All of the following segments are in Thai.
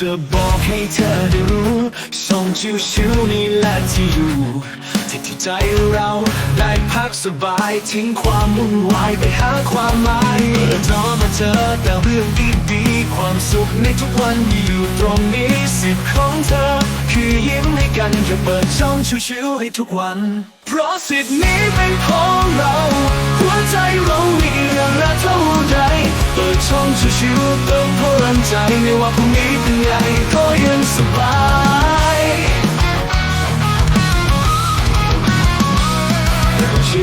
จะบอกให้เธอได้รู้ช่งชิวๆนี่แหละที่อยู่ที่ที่ใจเราได้พักสบายทิ้งความวุ่นวายไปหาความหมายเปิดจอมาเจอแต่เรื่องดีๆความสุขในทุกวันอยู่ตรงนี้สิทธิ์ของเธอ คือยิ้มให้กันแค่เปิดช่องชิวๆให้ทุกวัน เพราะสิทธิ์นี้เป็นของเรา หัวใจเรามีเรื่องราวเท่าใดเปิดช่องชิวๆเติม ใจไม่ว่าพรุ่งนี้เป็นไงก็ยัง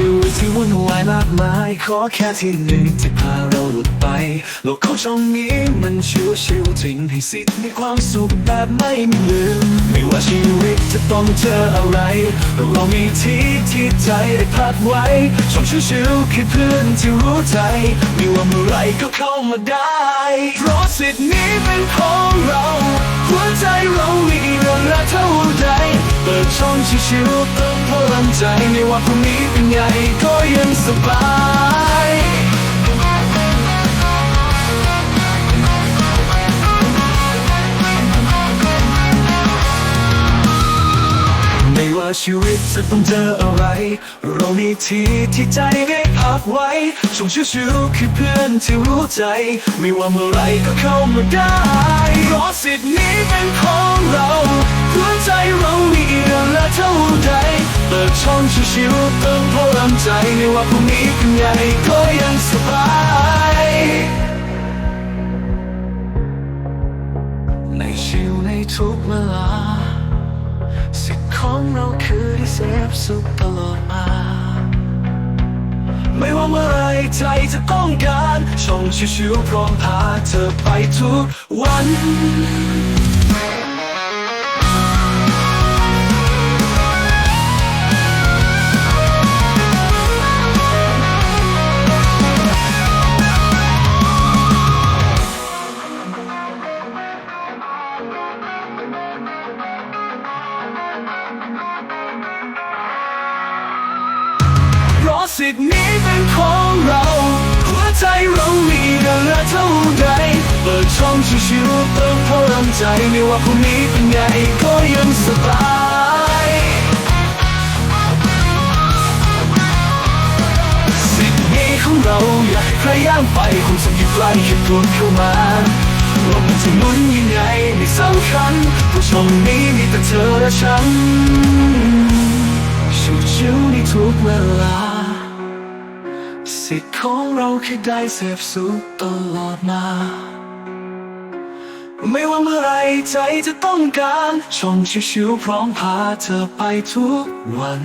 ชีวิตที่วุ่นวายมากมาย ขอแค่ที่หนึ่งที่พาเราหลุดไป โลกของช่องนี้มันชิวชิวๆจริงให้สิทธิ์มีความสุขแบบไม่มีลืม ไม่ว่าชีวิตจะต้องเจออะไร เรามีที่ที่ใจได้พักไว้ช่องชิวๆคือเพื่อนที่รู้ใจ ไม่ว่าเมื่อไรก็เข้ามาได้เพราะสิทธิ์นี้เป็นของเรา หัวใจเรามีเรื่องราวเท่า เปิดช่องชิวๆเติมพลังใจไม่ว่าพรุ่งนี้เป็นไงก็ยังสบายไม่ว่าชีวิตจะต้องเจออะไร เรามีที่ที่ใจได้พักไว้ช่วงชิวๆคือเพื่อนที่รู้ใจ ไม่ว่าเมื่อไรก็เข้ามาได้เพราะสิทธิ์นี้เป็นของเรา ช่องชิวๆเติมพลังใจไม่ว่าพรุ่งนี้เป็นไงก็ยังสบายในชิวในทุกเวลาสิทธิ์ของเราคือที่เซฟสุขตลอดมาไม่ว่าเมื่อไรใจจะต้องการช่องชิวๆพร้อมพาเธอไปทุกวัน สิทธิ์นี้เป็นของเรา หัวใจเรามีเรื่อเท่าใดเปิดช่องชิวๆเติมพลังใจไม่ว่าพรุ่งนี้เป็นไงก็ยังสบายสิทธิ์นี้ของเราอยากให้ใครย่างไปคงสักกี่ไกลแค่พูดเข้ามาลมจะหมุนยังไงไม่สำคัญเพราะช่องนี้มีแต่เธอและฉันชิวๆในทุกเวลา สิทธิ์ของเราแค่ได้เสพสุขตลอดมา ไม่ว่าเมื่อไรใจจะต้องการช่องชิวๆพร้อมพาเธอไปทุกวัน